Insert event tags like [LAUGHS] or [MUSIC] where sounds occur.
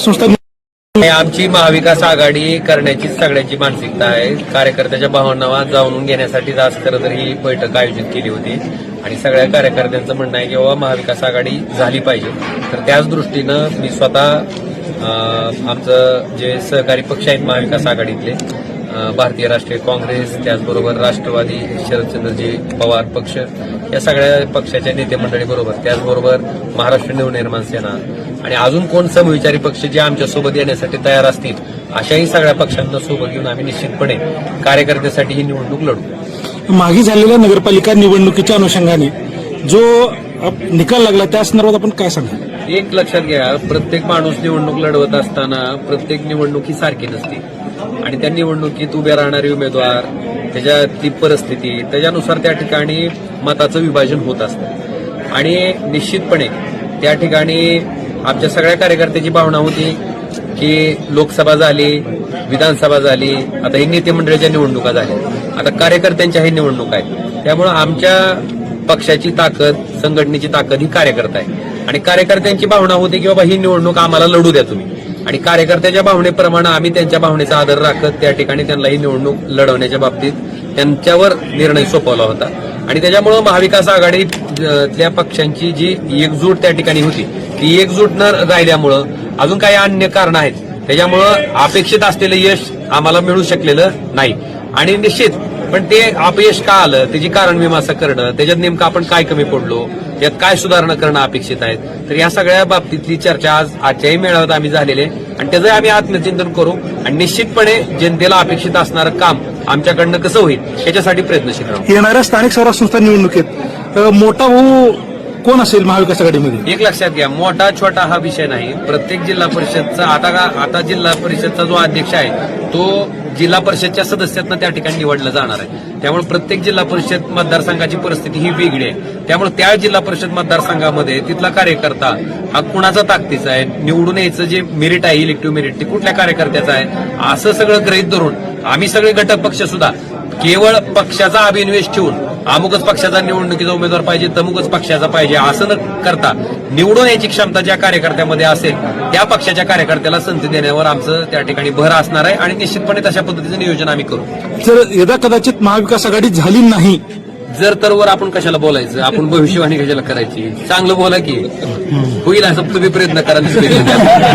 संस्था आमची महाविकास आघाडी करण्याची सगळ्यांची मानसिकता आहे. कार्यकर्त्याच्या भावनावा जाणून घेण्यासाठी आज खरं तर ही बैठक आयोजित केली होती. आणि सगळ्या कार्यकर्त्यांचं म्हणणं आहे की बाबा महाविकास आघाडी झाली पाहिजे. तर त्याच दृष्टीनं मी स्वतः आमचं जे सहकारी पक्ष आहेत महाविकास आघाडीतले भारतीय राष्ट्रीय काँग्रेस त्याचबरोबर राष्ट्रवादी शरदचंद्रजी पवार पक्ष या सगळ्या पक्षाच्या नेते मंडळीबरोबर त्याचबरोबर महाराष्ट्र नवनिर्माण सेना. आणि अजून कोण समविचारी पक्ष जे आमच्यासोबत येण्यासाठी तयार असतील अशाही सगळ्या पक्षांना सोबत घेऊन आम्ही निश्चितपणे कार्यकर्त्यासाठी ही निवडणूक लढू. मागे झालेल्या नगरपालिका निवडणुकीच्या अनुषंगाने जो निकाल लागला त्या संदर्भात आपण काय सांगू एक लक्षात घ्या प्रत्येक माणूस निवडणूक लढवत असताना प्रत्येक निवडणूक ही सारखी नसते. आणि त्या निवडणुकीत उभे राहणारे उमेदवार त्याच्या ती परिस्थिती त्याच्यानुसार त्या ठिकाणी मताचं विभाजन होत असतं. आणि निश्चितपणे त्या ठिकाणी आमच्या सगळ्या कार्यकर्त्याची भावना होती की लोकसभा झाली विधानसभा झाली आता ही नेतेमंडळाच्या निवडणुका झाल्या. आता कार्यकर्त्यांच्या ही निवडणूक आहेत. त्यामुळं आमच्या पक्षाची ताकद संघटनेची ताकद ही कार्यकर्ता आहे. आणि कार्यकर्त्यांची भावना होती की बाबा ही निवडणूक आम्हाला लढू द्या तुम्ही. आणि कार्यकर्त्याच्या भावनेप्रमाणे आम्ही त्यांच्या भावनेचा आदर राखत त्या ठिकाणी त्यांना ही निवडणूक लढवण्याच्या बाबतीत त्यांच्यावर निर्णय सोपवला होता. आणि त्याच्यामुळं महाविकास आघाडीतल्या पक्षांची जी एकजूट त्या ठिकाणी होती ती एकजूट न राहिल्यामुळं अजून काही अन्य कारण आहेत. त्याच्यामुळं अपेक्षित असलेलं यश आम्हाला मिळू शकलेलं नाही. आणि निश्चित पण ते अपयश का आलं? त्याची कारण मीमांसा करणं त्याच्यात नेमकं आपण काय कमी पडलो? यात काय सुधारणा करणं अपेक्षित आहे तर या सगळ्या बाबतीतली चर्चा आज आजच्याही मेळाव्यात आम्ही झालेले आहे. आणि त्याचं आम्ही आत्मचिंतन करू आणि निश्चितपणे जनतेला अपेक्षित असणारं काम आमच्याकडनं कसं होईल याच्यासाठी प्रयत्नशील राहू. येणाऱ्या स्थानिक स्वराज्य संस्था निवडणुकीत मोठा भाऊ कोण असेल महाविकास आघाडीमध्ये? एक लक्षात घ्या मोठा छोटा हा विषय नाही. प्रत्येक जिल्हा परिषदचा आता का आता जिल्हा परिषदचा जो अध्यक्ष आहे तो जिल्हा परिषदच्या सदस्यातनं त्या ठिकाणी निवडला जाणार आहे. त्यामुळे प्रत्येक जिल्हा परिषद मतदारसंघाची परिस्थिती ही वेगळी आहे. त्यामुळे त्या जिल्हा परिषद मतदारसंघामध्ये तिथला कार्यकर्ता हा कुणाचा ताकदीचा आहे? निवडून यायचं जे मेरिट आहे इलेक्टिव्ह मेरिट ते कुठल्या कार्यकर्त्याचं आहे? असं सगळं ग्रहित धरून आम्ही सगळे घटक पक्ष सुद्धा केवळ पक्षाचा अभिनिवेश ठेवून अमुकच पक्षाचा निवडणुकीचा उमेदवार पाहिजे तमुकच पक्षाचा पाहिजे असं न करता निवडून यायची क्षमता ज्या कार्यकर्त्यामध्ये असेल त्या पक्षाच्या कार्यकर्त्याला संधी देण्यावर आमचं त्या ठिकाणी भर असणार आहे आणि निश्चितपणे तशा पद्धतीचं नियोजन आम्ही करू. जर यदा कदाचित महाविकास आघाडी झाली नाही. जर तर वर आपण कशाला बोलायचं? आपण भविष्यवाणी कशाला करायची? चांगलं बोला की. होईल असं तुम्ही प्रयत्न करा. [LAUGHS]